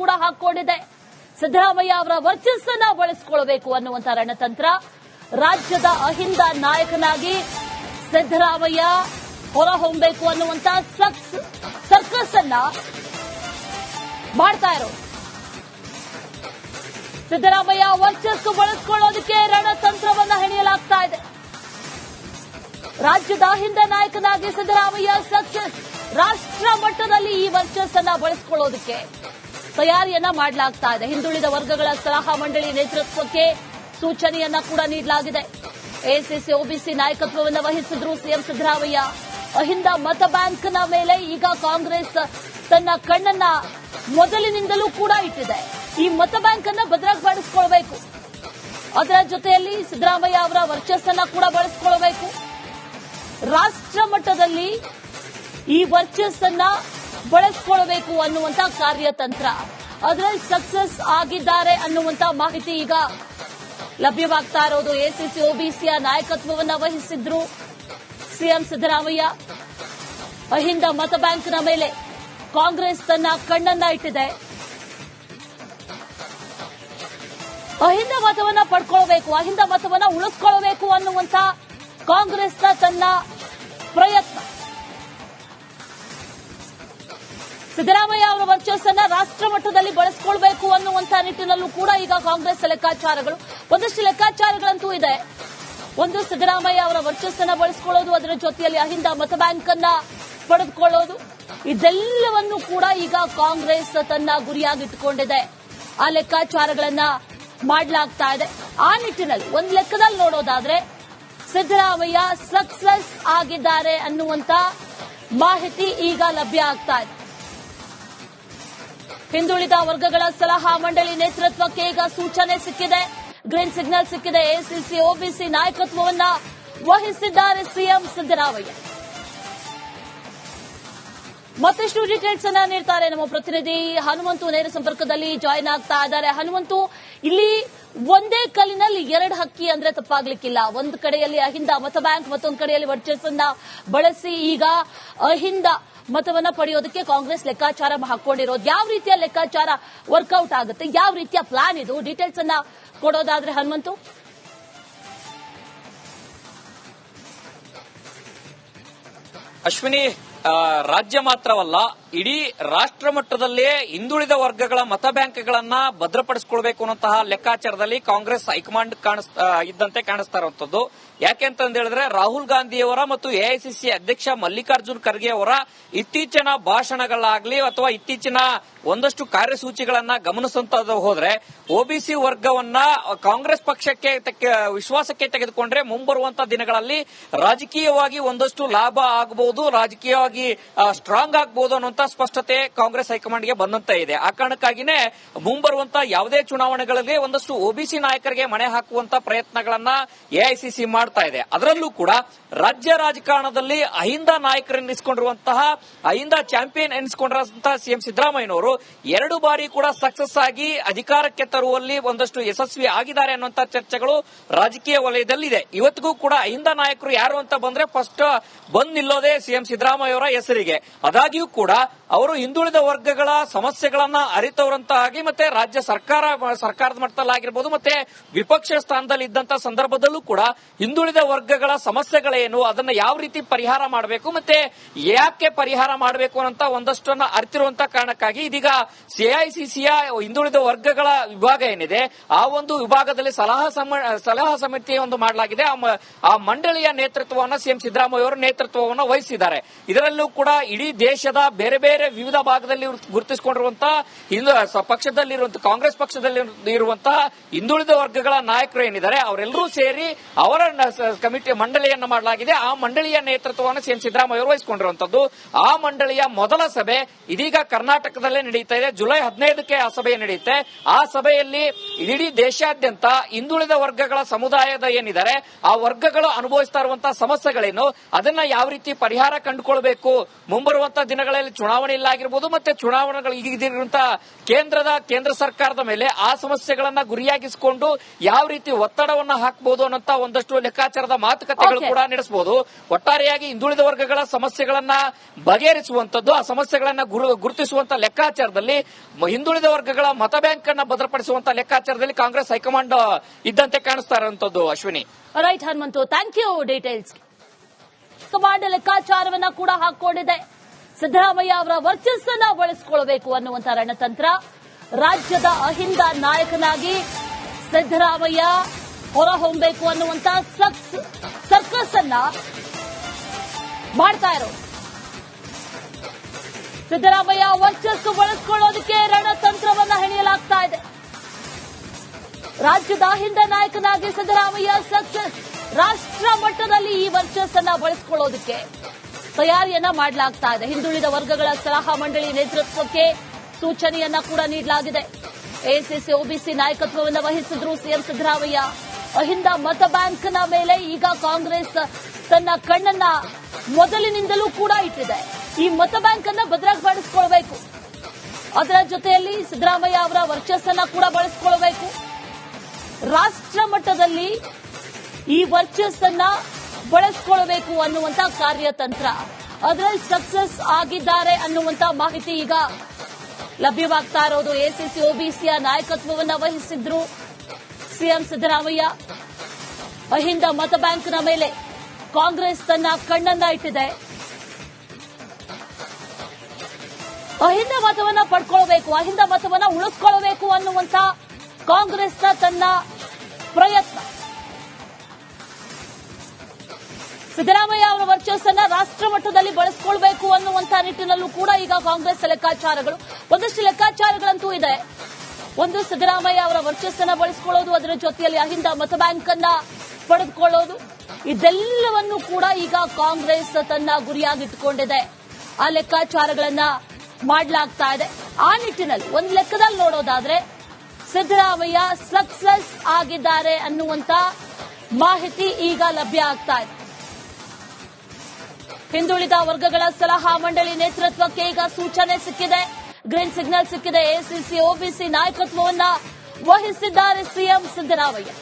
ಕೂಡ ಹಾಕೊಂಡಿದೆ. ಸಿದ್ದರಾಮಯ್ಯ ಅವರ ವರ್ಚಸ್ಸನ್ನ ಬಳಸಿಕೊಳ್ಳಬೇಕು ಅನ್ನುವಂತ ರಣತಂತ್ರ ರಾಜ್ಯದ ಅಹಿಂದ ನಾಯಕನಾಗಿ ಸಿದ್ದರಾಮಯ್ಯ ಹೊರಹೊಮ್ಮಬೇಕು ಅನ್ನುವಂತ ಸರ್ಕಸ್ ಅನ್ನ ಮಾಡ್ತಾ ಇರೋ ಸಿದ್ದರಾಮಯ್ಯ ವರ್ಚಸ್ಸು ಬಳಸಿಕೊಳ್ಳೋದಕ್ಕೆ ರಣತಂತ್ರವನ್ನ ಹೆಣೆಯಲಾಗ್ತಾ ಇದೆ. ರಾಜ್ಯದ ಹಿಂದ ನಾಯಕನಾಗಿ ಸಿದ್ದರಾಮಯ್ಯ ಸಕ್ಸಸ್ ರಾಷ್ಟ್ರ ಮಟ್ಟದಲ್ಲಿ ಈ ವರ್ಚಸ್ಸನ್ನ ಬಳಸಿಕೊಳ್ಳೋದಕ್ಕೆ ತಯಾರಿಯನ್ನ ಮಾಡಲಾಗ್ತಾ ಇದೆ. ಹಿಂದುಳಿದ ವರ್ಗಗಳ ಸಲಹಾ ಮಂಡಳಿ ನೇತೃತ್ವಕ್ಕೆ ಸೂಚನೆಯನ್ನ ಕೂಡ ನೀಡಲಾಗಿದೆ. ಎಸಿಸಿ ಒಬಿಸಿ ನಾಯಕತ್ವವನ್ನು ವಹಿಸಿದ್ರು ಸಿಎಂ ಸಿದ್ದರಾಮಯ್ಯ. ಅಹಿಂದ ಮತ ಬ್ಯಾಂಕ್ನ ಮೇಲೆ ಈಗ ಕಾಂಗ್ರೆಸ್ ತನ್ನ ಕಣ್ಣನ್ನ ಮೊದಲಿನಿಂದಲೂ ಕೂಡ ಇಟ್ಟಿದೆ. ಈ ಮತ ಬ್ಯಾಂಕ್ ಅನ್ನ ಭದ್ರಪಡಿಸಿಕೊಳ್ಬೇಕು ಅದರ ಜೊತೆಯಲ್ಲಿ ಸಿದ್ದರಾಮಯ್ಯ ಅವರ ವರ್ಚಸ್ಸನ್ನ ಕೂಡ ಬಳಸಿಕೊಳ್ಬೇಕು. ರಾಷ್ಟ್ರ ಮಟ್ಟದಲ್ಲಿ ಈ ವರ್ಚಸ್ಸನ್ನ ಬಳಸಿಕೊಳ್ಬೇಕು ಅನ್ನುವಂತ ಕಾರ್ಯತಂತ್ರ. ಅದರಲ್ಲಿ ಸಕ್ಸಸ್ ಆಗಿದ್ದಾರೆ ಅನ್ನುವಂತ ಮಾಹಿತಿ ಈಗ ಲಭ್ಯವಾಗ್ತಾ ಇರೋದು. ಎಸಿಸಿ ಒಬಿಸಿಯ ನಾಯಕತ್ವವನ್ನು ವಹಿಸಿದ್ರು ಸಿಎಂ ಸಿದ್ದರಾಮಯ್ಯ. ಅಹಿಂದ ಮತ ಬ್ಯಾಂಕ್ನ ಮೇಲೆ ಕಾಂಗ್ರೆಸ್ ತನ್ನ ಕಣ್ಣನ್ನ ಇಟ್ಟಿದೆ. ಅಹಿಂದ ಮತವನ್ನ ಪಡ್ಕೊಳ್ಬೇಕು, ಅಹಿಂದ ಮತವನ್ನ ಉಳಿಸ್ಕೊಳ್ಬೇಕು ಅನ್ನುವಂತ ಕಾಂಗ್ರೆಸ್ನ ತನ್ನ ಪ್ರಯತ್ನ. ಸಿದ್ದರಾಮಯ್ಯ ಅವರ ವರ್ಚಸ್ಸನ್ನ ರಾಷ್ಟ್ರ ಮಟ್ಟದಲ್ಲಿ ಬಳಸಿಕೊಳ್ಬೇಕು ಅನ್ನುವಂತ ನಿಟ್ಟಿನಲ್ಲೂ ಕೂಡ ಈಗ ಕಾಂಗ್ರೆಸ್ ಲೆಕ್ಕಾಚಾರಗಳು, ಒಂದಷ್ಟು ಲೆಕ್ಕಾಚಾರಗಳಂತೂ ಇದೆ. ಒಂದು ಸಿದ್ದರಾಮಯ್ಯ ಅವರ ವರ್ಚಸ್ಸನ್ನ ಬಳಸಿಕೊಳ್ಳೋದು, ಅದರ ಜೊತೆಯಲ್ಲಿ ಅಹಿಂದ ಮತ ಬ್ಯಾಂಕ್ ಅನ್ನ ಪಡೆದುಕೊಳ್ಳೋದು, ಇದೆಲ್ಲವನ್ನು ಕೂಡ ಈಗ ಕಾಂಗ್ರೆಸ್ ತನ್ನ ಗುರಿಯಾಗಿಟ್ಟುಕೊಂಡಿದೆ ಆ ಲೆಕ್ಕಾಚಾರಗಳನ್ನ ಮಾಡಲಾಗ್ತಾ ಇದೆ. ಆ ನಿಟ್ಟಿನಲ್ಲಿ, ಒಂದು ಲೆಕ್ಕದಲ್ಲಿ ನೋಡೋದಾದ್ರೆ, ಸಿದ್ದರಾಮಯ್ಯ ಸಕ್ಸಸ್ ಆಗಿದ್ದಾರೆ ಅನ್ನುವಂತ ಮಾಹಿತಿ ಈಗ ಲಭ್ಯ ಆಗ್ತಾ ಇದೆ. ಹಿಂದುಳಿದ ವರ್ಗಗಳ ಸಲಹಾ ಮಂಡಳಿ ನೇತೃತ್ವಕ್ಕೆ ಈಗ ಸೂಚನೆ ಸಿಕ್ಕಿದೆ. ಗ್ರೀನ್ ಸಿಗ್ನಲ್ ಸಿಕ್ಕಿದೆ. ಎಸಿಸಿ ಒಬಿಸಿ ನಾಯಕತ್ವವನ್ನ ವಹಿಸಿದ್ದಾರೆ ಸಿಎಂ ಸಿದ್ದರಾಮಯ್ಯ. ಮತ್ತಷ್ಟು ಡೀಟೇಲ್ಸ್ ಅನ್ನ ನೀಡ್ತಾರೆ ನಮ್ಮ ಪ್ರತಿನಿಧಿ ಹನುಮಂತು ನೇರ ಸಂಪರ್ಕದಲ್ಲಿ ಜಾಯಿನ್ ಆಗ್ತಾ ಇದ್ದಾರೆ. ಹನುಮಂತು, ಇಲ್ಲಿ ಒಂದೇ ಕಲ್ಲಿನಲ್ಲಿ ಎರಡು ಹಕ್ಕಿ ಅಂದ್ರೆ ತಪ್ಪಾಗ್ಲಿಕ್ಕಿಲ್ಲ. ಒಂದು ಕಡೆಯಲ್ಲಿ ಅಹಿಂದ ಮತ ಬ್ಯಾಂಕ್, ಮತ್ತೊಂದು ಕಡೆಯಲ್ಲಿ ವರ್ಚಸ್ಸನ್ನ ಬಳಸಿ ಈಗ ಅಹಿಂದ ಮತವನ್ನ ಪಡೆಯೋದಕ್ಕೆ ಕಾಂಗ್ರೆಸ್ ಲೆಕ್ಕಾಚಾರ ಹಾಕೊಂಡಿರೋದು. ಯಾವ ರೀತಿಯ ಲೆಕ್ಕಾಚಾರ ವರ್ಕೌಟ್ ಆಗುತ್ತೆ? ಯಾವ ರೀತಿಯ ಪ್ಲಾನ್ ಇದು? ಡೀಟೇಲ್ಸ್ ಅನ್ನ ಕೊಡೋದಾದ್ರೆ ಹನುಮಂತು. ಅಶ್ವಿನಿ ರಾಜ್ಯ ಮಾತ್ರವಲ್ಲ ಇಡೀ ರಾಷ್ಟ್ರ ಮಟ್ಟದಲ್ಲೇ ಹಿಂದುಳಿದ ವರ್ಗಗಳ ಮತ ಬ್ಯಾಂಕ್ಗಳನ್ನ ಭದ್ರಪಡಿಸಿಕೊಳ್ಬೇಕು ಅನ್ನೋಂತಹ ಲೆಕ್ಕಾಚಾರದಲ್ಲಿ ಕಾಂಗ್ರೆಸ್ ಹೈಕಮಾಂಡ್ ಇದ್ದಂತೆ ಕಾಣಿಸ್ತಾ ಇರುವಂತದ್ದು ಯಾಕೆ ಅಂತ ಹೇಳಿದ್ರೆ ರಾಹುಲ್ ಗಾಂಧಿಯವರ ಮತ್ತು ಎಐಸಿಸಿ ಅಧ್ಯಕ್ಷ ಮಲ್ಲಿಕಾರ್ಜುನ್ ಖರ್ಗೆ ಅವರ ಇತ್ತೀಚಿನ ಭಾಷಣಗಳಾಗ್ಲಿ ಅಥವಾ ಇತ್ತೀಚಿನ ಒಂದಷ್ಟು ಕಾರ್ಯಸೂಚಿಗಳನ್ನ ಗಮನಿಸುವಂತ ಹೋದ್ರೆ ಒಬಿಸಿ ವರ್ಗವನ್ನ ಕಾಂಗ್ರೆಸ್ ಪಕ್ಷಕ್ಕೆ ವಿಶ್ವಾಸಕ್ಕೆ ತೆಗೆದುಕೊಂಡ್ರೆ ಮುಂಬರುವಂತ ದಿನಗಳಲ್ಲಿ ರಾಜಕೀಯವಾಗಿ ಒಂದಷ್ಟು ಲಾಭ ಆಗಬಹುದು ರಾಜಕೀಯವಾಗಿ ಸ್ಟ್ರಾಂಗ್ ಆಗಬಹುದು ಅನ್ನುವಂತ ಸ್ಪಷ್ಟತೆ ಕಾಂಗ್ರೆಸ್ ಹೈಕಮಾಂಡ್ಗೆ ಬಂದಂತ ಇದೆ. ಆ ಕಾರಣಕ್ಕಾಗಿನೇ ಮುಂಬರುವಂತ ಯಾವುದೇ ಚುನಾವಣೆಗಳಲ್ಲಿ ಒಂದಷ್ಟು ಒಬಿಸಿ ನಾಯಕರಿಗೆ ಮಣೆ ಹಾಕುವಂತ ಪ್ರಯತ್ನಗಳನ್ನ ಎಐಸಿಸಿ ಮಾಡ್ತಾ ಇದೆ. ಅದರಲ್ಲೂ ಕೂಡ ರಾಜ್ಯ ರಾಜಕಾರಣದಲ್ಲಿ ಅಹಿಂದ ನಾಯಕರೆನಿಸಿಕೊಂಡಿರುವಂತಹ, ಅಹಿಂದ ಚಾಂಪಿಯನ್ ಎನಿಸಿಕೊಂಡಿರುವಂತಹ ಸಿಎಂ ಸಿದ್ದರಾಮಯ್ಯನವರು ಎರಡು ಬಾರಿ ಕೂಡ ಸಕ್ಸಸ್ ಆಗಿ ಅಧಿಕಾರಕ್ಕೆ ತರುವಲ್ಲಿ ಒಂದಷ್ಟು ಯಶಸ್ವಿ ಆಗಿದ್ದಾರೆ ಅನ್ನುವಂತ ಚರ್ಚೆಗಳು ರಾಜಕೀಯ ವಲಯದಲ್ಲಿದೆ. ಇವತ್ತಿಗೂ ಕೂಡ ಅಹಿಂದ ನಾಯಕರು ಯಾರು ಅಂತ ಬಂದ್ರೆ ಫಸ್ಟ್ ಬಂದ್ ನಿಲ್ಲೋದೇ ಸಿಎಂ ಸಿದ್ದರಾಮಯ್ಯ ಅವರ ಹೆಸರಿಗೆ. ಅದಾಗಿಯೂ ಕೂಡ up ಅವರು ಹಿಂದುಳಿದ ವರ್ಗಗಳ ಸಮಸ್ಯೆಗಳನ್ನ ಅರಿತವರಂತಾಗಿ ಮತ್ತೆ ರಾಜ್ಯ ಸರ್ಕಾರ, ಸರ್ಕಾರದ ಮಟ್ಟದಲ್ಲಾಗಿರ್ಬೋದು ಮತ್ತೆ ವಿಪಕ್ಷ ಸ್ಥಾನದಲ್ಲಿ ಇದ್ದಂತ ಸಂದರ್ಭದಲ್ಲೂ ಕೂಡ ಹಿಂದುಳಿದ ವರ್ಗಗಳ ಸಮಸ್ಯೆಗಳೇನು, ಅದನ್ನ ಯಾವ ರೀತಿ ಪರಿಹಾರ ಮಾಡಬೇಕು ಮತ್ತೆ ಯಾಕೆ ಪರಿಹಾರ ಮಾಡಬೇಕು ಅಂತ ಒಂದಷ್ಟನ್ನ ಅರಿತಿರುವಂತಹ ಕಾರಣಕ್ಕಾಗಿ ಇದೀಗ ಸಿಐಸಿಸಿಯ ಹಿಂದುಳಿದ ವರ್ಗಗಳ ವಿಭಾಗ ಏನಿದೆ, ಆ ಒಂದು ವಿಭಾಗದಲ್ಲಿ ಸಲಹಾ ಸಲಹಾ ಸಮಿತಿ ಒಂದು ಮಾಡಲಾಗಿದೆ. ಆ ಮಂಡಳಿಯ ನೇತೃತ್ವವನ್ನು ಸಿಎಂ ಸಿದ್ದರಾಮಯ್ಯ ಅವರು ನೇತೃತ್ವವನ್ನು ವಹಿಸಿದ್ದಾರೆ. ಇದರಲ್ಲೂ ಕೂಡ ಇಡೀ ದೇಶದ ಬೇರೆ ಬೇರೆ ವಿವಿಧ ಭಾಗದಲ್ಲಿ ಗುರುತಿಸಿಕೊಂಡಿರುವಂತಹ ಹಿಂದೂ ಪಕ್ಷದಲ್ಲಿ ಪಕ್ಷದಲ್ಲಿರುವಂತಹ ಕಾಂಗ್ರೆಸ್ ಪಕ್ಷದಲ್ಲಿ ಇರುವಂತಹ ಹಿಂದುಳಿದ ವರ್ಗಗಳ ನಾಯಕರು ಏನಿದ್ದಾರೆ, ಅವರೆಲ್ಲರೂ ಸೇರಿ ಅವರ ಕಮಿಟಿ ಮಂಡಳಿಯನ್ನ ಮಾಡಲಾಗಿದೆ. ಆ ಮಂಡಳಿಯ ನೇತೃತ್ವವನ್ನು ಸಿಎಂ ಸಿದ್ದರಾಮಯ್ಯ ವಹಿಸಿಕೊಂಡಿರುವಂತದ್ದು. ಆ ಮಂಡಳಿಯ ಮೊದಲ ಸಭೆ ಇದೀಗ ಕರ್ನಾಟಕದಲ್ಲೇ ನಡೆಯುತ್ತಾ ಇದೆ. ಜುಲೈ ಹದಿನೈದಕ್ಕೆ ಆ ಸಭೆ ನಡೆಯುತ್ತೆ. ಆ ಸಭೆಯಲ್ಲಿ ಇಡೀ ದೇಶಾದ್ಯಂತ ಹಿಂದುಳಿದ ವರ್ಗಗಳ ಸಮುದಾಯದ ಏನಿದ್ದಾರೆ, ಆ ವರ್ಗಗಳು ಅನುಭವಿಸ್ತಾ ಇರುವಂತಹ ಸಮಸ್ಯೆಗಳೇನು, ಅದನ್ನ ಯಾವ ರೀತಿ ಪರಿಹಾರ ಕಂಡುಕೊಳ್ಬೇಕು ಮುಂಬರುವಂತಹ ದಿನಗಳಲ್ಲಿ ಚುನಾವಣೆ ಚುನಾವಣೆಯಲ್ಲಾಗಿರ್ಬೋದು ಮತ್ತೆ ಚುನಾವಣೆಗಳು ಈಗಿರುವಂತಹ ಕೇಂದ್ರದ ಕೇಂದ್ರ ಸರ್ಕಾರದ ಮೇಲೆ ಆ ಸಮಸ್ಯೆಗಳನ್ನ ಗುರಿಯಾಗಿಸಿಕೊಂಡು ಯಾವ ರೀತಿ ಒತ್ತಡವನ್ನ ಹಾಕಬಹುದು ಅನ್ನೋಂತ ಒಂದಷ್ಟು ಲೆಕ್ಕಾಚಾರದ ಮಾತುಕತೆಗಳು ಕೂಡ ನಡೆಸಬಹುದು. ಒಟ್ಟಾರೆಯಾಗಿ ಹಿಂದುಳಿದ ವರ್ಗಗಳ ಸಮಸ್ಯೆಗಳನ್ನ ಬಗೆಹರಿಸುವಂತದ್ದು ಆ ಸಮಸ್ಯೆಗಳನ್ನ ಗುರು- ಗುರುತಿಸುವಂತ ಲೆಕ್ಕಾಚಾರದಲ್ಲಿ ಹಿಂದುಳಿದ ವರ್ಗಗಳ ಮತ ಬ್ಯಾಂಕ್ ಅನ್ನ ಭದ್ರಪಡಿಸುವಂತ ಲೆಕ್ಕಾಚಾರದಲ್ಲಿ ಕಾಂಗ್ರೆಸ್ ಹೈಕಮಾಂಡ್ ಇದ್ದಂತೆ ಕಾಣಿಸ್ತಾ ಇರುವಂತದ್ದು Ashwini. Right Hanumanthu thank you details command ಲೆಕ್ಕಾಚಾರವನ್ನ ಕೂಡ ಹಾಕೊಂಡಿದೆ ಸಿದ್ದರಾಮಯ್ಯ ಅವರ ವರ್ಚಸ್ಸನ್ನ ಬಳಸಿಕೊಳ್ಳಬೇಕು ಅನ್ನುವಂತ ರಣತಂತ್ರ. ರಾಜ್ಯದ ಅಹಿಂದ ನಾಯಕನಾಗಿ ಸಿದ್ದರಾಮಯ್ಯ ಹೊರಹೊಮ್ಮಬೇಕು ಅನ್ನುವಂತ ಸರ್ಕಸ್ ಅನ್ನ ಮಾಡ್ತಾ ಇರೋದು ಸಿದ್ದರಾಮಯ್ಯ ವರ್ಚಸ್ಸು ಬಳಸಿಕೊಳ್ಳೋದಕ್ಕೆ ರಣತಂತ್ರವನ್ನ ಹೆಣೆಯಲಾಗ್ತಾ ಇದೆ. ರಾಜ್ಯದ ಹಿಂದ ನಾಯಕನಾಗಿ ಸಿದ್ದರಾಮಯ್ಯ ಸಕ್ಸಸ್ ರಾಷ್ಟ್ರ ಮಟ್ಟದಲ್ಲಿ ಈ ವರ್ಚಸ್ಸನ್ನ ಬಳಸಿಕೊಳ್ಳೋದಕ್ಕೆ ತಯಾರಿಯನ್ನ ಮಾಡಲಾಗ್ತಾ ಇದೆ. ಹಿಂದುಳಿದ ವರ್ಗಗಳ ಸಲಹಾ ಮಂಡಳಿ ನೇತೃತ್ವಕ್ಕೆ ಸೂಚನೆಯನ್ನ ಕೂಡ ನೀಡಲಾಗಿದೆ. ಎಸಿಸಿ ಒಬಿಸಿ ನಾಯಕತ್ವವನ್ನು ವಹಿಸಿದ್ರು ಸಿಎಂ ಸಿದ್ದರಾಮಯ್ಯ. ಅಹಿಂದ ಮತ ಬ್ಯಾಂಕ್ನ ಮೇಲೆ ಈಗ ಕಾಂಗ್ರೆಸ್ ತನ್ನ ಕಣ್ಣನ್ನ ಮೊದಲಿನಿಂದಲೂ ಕೂಡ ಇಟ್ಟಿದೆ. ಈ ಮತ ಬ್ಯಾಂಕ್ ಅನ್ನ ಭದ್ರಪಡಿಸಿಕೊಳ್ಬೇಕು ಅದರ ಜೊತೆಯಲ್ಲಿ ಸಿದ್ದರಾಮಯ್ಯ ಅವರ ವರ್ಚಸ್ಸನ್ನ ಕೂಡ ಬಳಸಿಕೊಳ್ಬೇಕು. ರಾಷ್ಟ್ರ ಮಟ್ಟದಲ್ಲಿ ಈ ವರ್ಚಸ್ಸನ್ನ ಬಳಸಿಕೊಳ್ಳಬೇಕು ಅನ್ನುವಂತ ಕಾರ್ಯತಂತ್ರ. ಅದರಲ್ಲಿ ಸಕ್ಸಸ್ ಆಗಿದ್ದಾರೆ ಅನ್ನುವಂತ ಮಾಹಿತಿ ಈಗ ಲಭ್ಯವಾಗ್ತಾ ಇರೋದು. ಎಸಿಸಿ ಒಬಿಸಿಯ ನಾಯಕತ್ವವನ್ನು ವಹಿಸಿದ್ರು ಸಿಎಂ ಸಿದ್ದರಾಮಯ್ಯ. ಅಹಿಂದ ಮತ ಬ್ಯಾಂಕ್ನ ಮೇಲೆ ಕಾಂಗ್ರೆಸ್ ತನ್ನ ಕಣ್ಣನ್ನ ಇಟ್ಟಿದೆ. ಅಹಿಂದ ಮತವನ್ನ ಪಡ್ಕೊಳ್ಬೇಕು, ಅಹಿಂದ ಮತವನ್ನ ಉಳಿಸ್ಕೊಳ್ಬೇಕು ಅನ್ನುವಂತ ಕಾಂಗ್ರೆಸ್ನ ತನ್ನ ಪ್ರಯತ್ನ. ಸಿದ್ದರಾಮಯ್ಯ ಅವರ ವರ್ಚಸ್ಸನ್ನ ರಾಷ್ಟ್ರ ಮಟ್ಟದಲ್ಲಿ ಬಳಸಿಕೊಳ್ಬೇಕು ಅನ್ನುವಂತಹ ನಿಟ್ಟಿನಲ್ಲೂ ಕೂಡ ಈಗ ಕಾಂಗ್ರೆಸ್ ಲೆಕ್ಕಾಚಾರಗಳು, ಒಂದಷ್ಟು ಲೆಕ್ಕಾಚಾರಗಳಂತೂ ಇದೆ. ಒಂದು ಸಿದ್ದರಾಮಯ್ಯ ಅವರ ವರ್ಚಸ್ಸನ್ನ ಬಳಸಿಕೊಳ್ಳೋದು, ಅದರ ಜೊತೆಯಲ್ಲಿ ಅಹಿಂದ ಮತ ಬ್ಯಾಂಕ್ ಅನ್ನ ಪಡೆದುಕೊಳ್ಳೋದು, ಇದೆಲ್ಲವನ್ನು ಕೂಡ ಈಗ ಕಾಂಗ್ರೆಸ್ ತನ್ನ ಗುರಿಯಾಗಿಟ್ಟುಕೊಂಡಿದೆ ಆ ಲೆಕ್ಕಾಚಾರಗಳನ್ನ ಮಾಡಲಾಗ್ತಾ ಇದೆ. ಆ ನಿಟ್ಟಿನಲ್ಲಿ, ಒಂದು ಲೆಕ್ಕದಲ್ಲಿ ನೋಡೋದಾದ್ರೆ, ಸಿದ್ದರಾಮಯ್ಯ ಸಕ್ಸಸ್ ಆಗಿದ್ದಾರೆ ಅನ್ನುವಂತ ಮಾಹಿತಿ ಈಗ ಲಭ್ಯ ಆಗ್ತಾ ಇದೆ. ಹಿಂದುಳಿದ ವರ್ಗಗಳ ಸಲಹಾ ಮಂಡಳಿ ನೇತೃತ್ವಕ್ಕೆ ಈಗ ಸೂಚನೆ ಸಿಕ್ಕಿದೆ. ಗ್ರೀನ್ ಸಿಗ್ನಲ್ ಸಿಕ್ಕಿದೆ. ಎಸಿಸಿ, ಒಬಿಸಿ ನಾಯಕತ್ವವನ್ನ ವಹಿಸಿದ್ದಾರೆ ಸಿಎಂ ಸಿದ್ದರಾಮಯ್ಯ.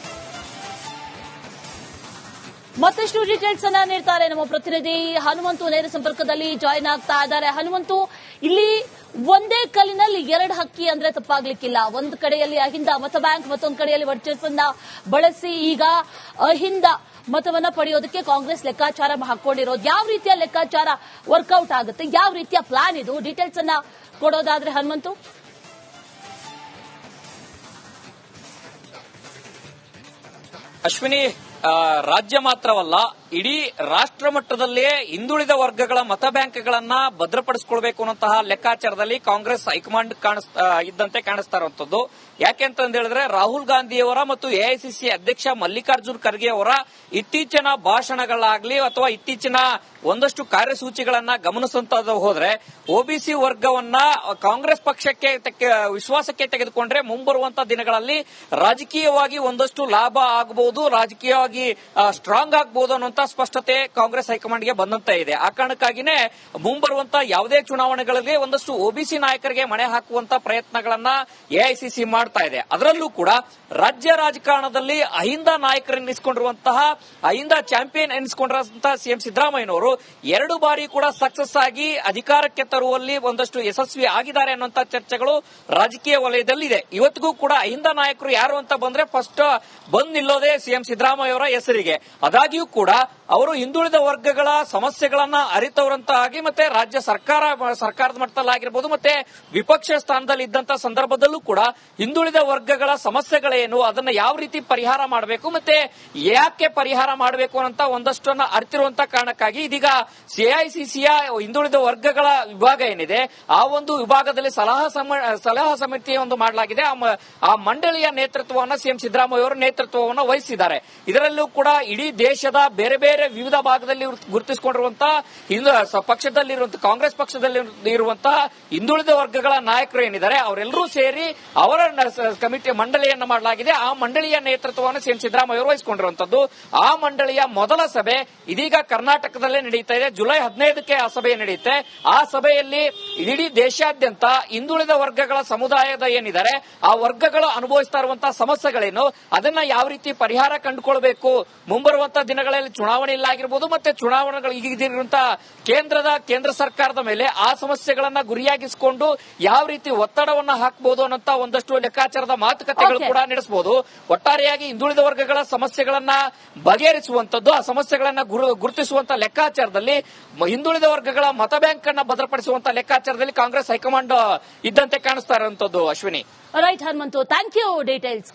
ಮತ್ತಷ್ಟು ಡೀಟೇಲ್ಸ್ ಅನ್ನ ನೀಡ್ತಾರೆ ನಮ್ಮ ಪ್ರತಿನಿಧಿ ಹನುಮಂತು ನೇರ ಸಂಪರ್ಕದಲ್ಲಿ ಜಾಯಿನ್ ಆಗ್ತಾ ಇದ್ದಾರೆ. ಹನುಮಂತು, ಇಲ್ಲಿ ಒಂದೇ ಕಲ್ಲಿನಲ್ಲಿ ಎರಡು ಹಕ್ಕಿ ಅಂದ್ರೆ ತಪ್ಪಾಗ್ಲಿಕ್ಕಿಲ್ಲ. ಒಂದು ಕಡೆಯಲ್ಲಿ ಅಹಿಂದ ಮತ ಬ್ಯಾಂಕ್, ಮತ್ತೊಂದು ಕಡೆಯಲ್ಲಿ ವರ್ಚಸ್ಸನ್ನ ಬಳಸಿ ಈಗ ಅಹಿಂದ ಮತವನ್ನ ಪಡೆಯೋದಕ್ಕೆ ಕಾಂಗ್ರೆಸ್ ಲೆಕ್ಕಾಚಾರ ಹಾಕೊಂಡಿರೋದು ಯಾವ ರೀತಿಯ ಲೆಕ್ಕಾಚಾರ ವರ್ಕೌಟ್ ಆಗುತ್ತೆ? ಯಾವ ರೀತಿಯ ಪ್ಲಾನ್ ಇದು? ಡೀಟೇಲ್ಸ್ ಅನ್ನ ಕೊಡೋದಾದ್ರೆ ಹನುಮಂತು. ಅಶ್ವಿನಿ ರಾಜ್ಯ ಮಾತ್ರವಲ್ಲ ಇಡೀ ರಾಷ್ಟ್ರ ಮಟ್ಟದಲ್ಲೇ ಹಿಂದುಳಿದ ವರ್ಗಗಳ ಮತ ಬ್ಯಾಂಕ್ಗಳನ್ನ ಭದ್ರಪಡಿಸಿಕೊಳ್ಬೇಕು ಅನ್ನೋಂತಹ ಲೆಕ್ಕಾಚಾರದಲ್ಲಿ ಕಾಂಗ್ರೆಸ್ ಹೈಕಮಾಂಡ್ ಕಾಣಿಸ್ತಾ ಇದ್ದಂತೆ ಕಾಣಿಸ್ತಾ ಇರುವಂತದ್ದು. ಯಾಕೆ ಅಂತ ಹೇಳಿದ್ರೆ ರಾಹುಲ್ ಗಾಂಧಿಯವರ ಮತ್ತು ಎಐಸಿಸಿ ಅಧ್ಯಕ್ಷ ಮಲ್ಲಿಕಾರ್ಜುನ್ ಖರ್ಗೆ ಅವರ ಇತ್ತೀಚಿನ ಭಾಷಣಗಳಾಗ್ಲಿ ಅಥವಾ ಇತ್ತೀಚಿನ ಒಂದಷ್ಟು ಕಾರ್ಯಸೂಚಿಗಳನ್ನ ಗಮನಿಸುವಂತ ಹೋದ್ರೆ ಒಬಿಸಿ ವರ್ಗವನ್ನ ಕಾಂಗ್ರೆಸ್ ಪಕ್ಷಕ್ಕೆ ವಿಶ್ವಾಸಕ್ಕೆ ತೆಗೆದುಕೊಂಡ್ರೆ ಮುಂಬರುವಂತ ದಿನಗಳಲ್ಲಿ ರಾಜಕೀಯವಾಗಿ ಒಂದಷ್ಟು ಲಾಭ ಆಗಬಹುದು ರಾಜಕೀಯವಾಗಿ ಸ್ಟ್ರಾಂಗ್ ಆಗಬಹುದು ಅನ್ನುವಂತ ಸ್ಪಷ್ಟತೆ ಕಾಂಗ್ರೆಸ್ ಹೈಕಮಾಂಡ್ಗೆ ಬಂದಂತ ಇದೆ. ಆ ಕಾರಣಕ್ಕಾಗಿನೇ ಮುಂಬರುವಂತ ಯಾವುದೇ ಚುನಾವಣೆಗಳಲ್ಲಿ ಒಂದಷ್ಟು ಒಬಿಸಿ ನಾಯಕರಿಗೆ ಮಣೆ ಹಾಕುವಂತ ಪ್ರಯತ್ನಗಳನ್ನ ಎಐಸಿಸಿ ಮಾಡ್ತಾ ಇದೆ. ಅದರಲ್ಲೂ ಕೂಡ ರಾಜ್ಯ ರಾಜಕಾರಣದಲ್ಲಿ ಅಹಿಂದ ನಾಯಕರೆನಿಸಿಕೊಂಡಿರುವಂತಹ, ಅಹಿಂದ ಚಾಂಪಿಯನ್ ಎನಿಸಿಕೊಂಡಿರುವಂತಹ ಸಿಎಂ ಸಿದ್ದರಾಮಯ್ಯನವರು ಎರಡು ಬಾರಿ ಕೂಡ ಸಕ್ಸಸ್ ಆಗಿ ಅಧಿಕಾರಕ್ಕೆ ತರುವಲ್ಲಿ ಒಂದಷ್ಟು ಯಶಸ್ವಿ ಆಗಿದ್ದಾರೆ ಅನ್ನುವಂತ ಚರ್ಚೆಗಳು ರಾಜಕೀಯ ವಲಯದಲ್ಲಿದೆ. ಇವತ್ತಿಗೂ ಕೂಡ ಅಹಿಂದ ನಾಯಕರು ಯಾರು ಅಂತ ಬಂದ್ರೆ ಫಸ್ಟ್ ಬಂದ್ ನಿಲ್ಲೋದೇ ಸಿಎಂ ಸಿದ್ದರಾಮಯ್ಯ ಅವರ ಹೆಸರಿಗೆ. ಅದಾಗಿಯೂ ಕೂಡ up ಅವರು ಹಿಂದುಳಿದ ವರ್ಗಗಳ ಸಮಸ್ಯೆಗಳನ್ನ ಅರಿತವರಂತಾಗಿ ಮತ್ತೆ ರಾಜ್ಯ ಸರ್ಕಾರ, ಸರ್ಕಾರದ ಮಟ್ಟದಲ್ಲಾಗಿರ್ಬೋದು ಮತ್ತೆ ವಿಪಕ್ಷ ಸ್ಥಾನದಲ್ಲಿ ಇದ್ದಂತ ಸಂದರ್ಭದಲ್ಲೂ ಕೂಡ ಹಿಂದುಳಿದ ವರ್ಗಗಳ ಸಮಸ್ಯೆಗಳೇನು, ಅದನ್ನ ಯಾವ ರೀತಿ ಪರಿಹಾರ ಮಾಡಬೇಕು ಮತ್ತೆ ಯಾಕೆ ಪರಿಹಾರ ಮಾಡಬೇಕು ಅಂತ ಒಂದಷ್ಟನ್ನ ಅರಿತಿರುವಂತ ಕಾರಣಕ್ಕಾಗಿ ಇದೀಗ ಸಿಐಸಿಸಿಯ ಹಿಂದುಳಿದ ವರ್ಗಗಳ ವಿಭಾಗ ಏನಿದೆ, ಆ ಒಂದು ವಿಭಾಗದಲ್ಲಿ ಸಲಹಾ ಸಲಹಾ ಸಮಿತಿ ಒಂದು ಮಾಡಲಾಗಿದೆ. ಆ ಮಂಡಳಿಯ ನೇತೃತ್ವವನ್ನು ಸಿಎಂ ಸಿದ್ದರಾಮಯ್ಯ ಅವರು ನೇತೃತ್ವವನ್ನು ವಹಿಸಿದ್ದಾರೆ. ಇದರಲ್ಲೂ ಕೂಡ ಇಡೀ ದೇಶದ ಬೇರೆ ಬೇರೆ ಬೇರೆ ವಿವಿಧ ಭಾಗದಲ್ಲಿ ಗುರುತಿಸಿಕೊಂಡಿರುವಂತಹ ಪಕ್ಷದಲ್ಲಿರುವಂತಹ ಕಾಂಗ್ರೆಸ್ ಪಕ್ಷದಲ್ಲಿ ಇರುವಂತಹ ಹಿಂದುಳಿದ ವರ್ಗಗಳ ನಾಯಕರು ಏನಿದ್ದಾರೆ, ಅವರೆಲ್ಲರೂ ಸೇರಿ ಅವರ ಕಮಿಟಿ ಮಂಡಳಿಯನ್ನು ಮಾಡಲಾಗಿದೆ. ಆ ಮಂಡಳಿಯ ನೇತೃತ್ವವನ್ನು ಸಿಎಂ ಸಿದ್ದರಾಮಯ್ಯ ವಹಿಸಿಕೊಂಡಿರುವಂತದ್ದು. ಆ ಮಂಡಳಿಯ ಮೊದಲ ಸಭೆ ಇದೀಗ ಕರ್ನಾಟಕದಲ್ಲೇ ನಡೆಯುತ್ತಾ ಇದೆ. ಜುಲೈ ಹದಿನೈದಕ್ಕೆ ಆ ಸಭೆ ನಡೆಯುತ್ತೆ. ಆ ಸಭೆಯಲ್ಲಿ ಇಡೀ ದೇಶಾದ್ಯಂತ ಹಿಂದುಳಿದ ವರ್ಗಗಳ ಸಮುದಾಯದ ಏನಿದ್ದಾರೆ, ಆ ವರ್ಗಗಳು ಅನುಭವಿಸ್ತಾ ಇರುವಂತಹ ಸಮಸ್ಯೆಗಳೇನು, ಅದನ್ನ ಯಾವ ರೀತಿ ಪರಿಹಾರ ಕಂಡುಕೊಳ್ಬೇಕು ಮುಂಬರುವಂತಹ ದಿನಗಳಲ್ಲಿ ಚುನಾವಣೆ ಇಲ್ಲ ಆಗಿರ್ಬೋದು ಮತ್ತೆ ಚುನಾವಣೆಗಳು ಈಗಿರುವಂತಹ ಕೇಂದ್ರದ ಕೇಂದ್ರ ಸರ್ಕಾರದ ಮೇಲೆ ಆ ಸಮಸ್ಯೆಗಳನ್ನ ಗುರಿಯಾಗಿಸಿಕೊಂಡು ಯಾವ ರೀತಿ ಒತ್ತಡವನ್ನ ಹಾಕಬಹುದು ಅನ್ನೋಂತ ಒಂದಷ್ಟು ಲೆಕ್ಕಾಚಾರದ ಮಾತುಕತೆಗಳು ಕೂಡ ನಡೆಸಬಹುದು ಒಟ್ಟಾರೆಯಾಗಿ ಹಿಂದುಳಿದ ವರ್ಗಗಳ ಸಮಸ್ಯೆಗಳನ್ನ ಬಗೆಹರಿಸುವಂತದ್ದು ಆ ಸಮಸ್ಯೆಗಳನ್ನ ಗುರು- ಗುರುತಿಸುವಂತ ಲೆಕ್ಕಾಚಾರದಲ್ಲಿ ಹಿಂದುಳಿದ ವರ್ಗಗಳ ಮತ ಬ್ಯಾಂಕ್ ಅನ್ನ ಭದ್ರಪಡಿಸುವಂತ ಲೆಕ್ಕಾಚಾರದಲ್ಲಿ ಕಾಂಗ್ರೆಸ್ ಹೈಕಮಾಂಡ್ ಇದ್ದಂತೆ ಕಾಣಿಸ್ತಾ ಇರುವಂತದ್ದು Ashwini. Right Hanumanthu thank you details